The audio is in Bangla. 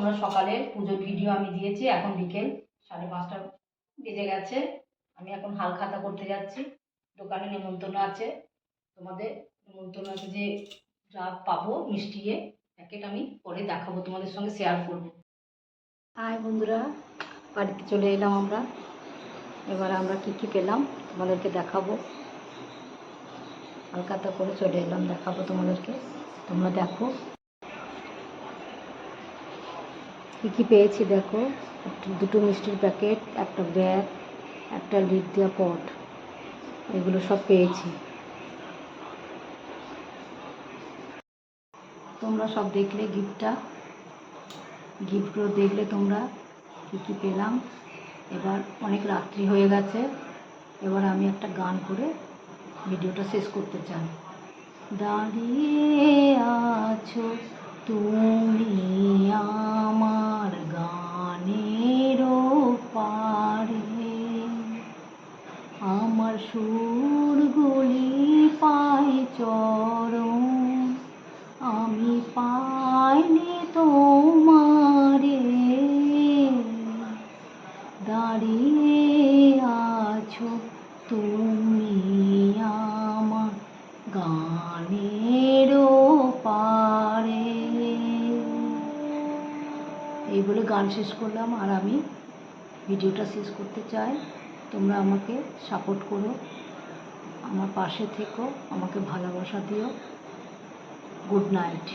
তোমরা সকালে পুজোর ভিডিও আমি দিয়েছি, এখন বিকেল সাড়ে পাঁচটা বেজে গেছে। আমি এখন হাল খাতা করতে যাচ্ছি। দোকানে নেমন্তন্ন আছে। তোমাদের নেমন্তন্ন আছে যে যা পাবো মিষ্টিয়ে প্যাকেট আমি পরে দেখাবো, তোমাদের সঙ্গে শেয়ার করব। হাই বন্ধুরা, বাড়িতে চলে এলাম আমরা। এবার আমরা কি কি পেলাম তোমাদেরকে দেখাবো। হালকাতা করে চলে এলাম, দেখাবো তোমাদেরকে। তোমরা দেখো। কী কী পেয়েছি দেখো? দুটো মিষ্টির প্যাকেট, একটা ব্যাগ, একটা লিড দেওয়া পট, এগুলো সব পেয়েছি। তোমরা সব দেখলে গিফটটা গিফটগুলো দেখলে তোমরা কী কী পেলাম। এবার অনেক রাত্রি হয়ে গেছে। এবার আমি একটা গান করে ভিডিওটা শেষ করতে চাই। দাঁড়িয়ে আছো তুমি। সুরগুলি পাই চরণ। আমি পাইনি তোমারে। দাঁড়িয়ে আছো তুমি আমার গানের পারে এই বলে গান শেষ করলাম আর আমি ভিডিওটা শেষ করতে চাই। তোমরা আমাকে সাপোর্ট করো আমার পাশে থেকো আমাকে ভালোবাসা দিও। Good night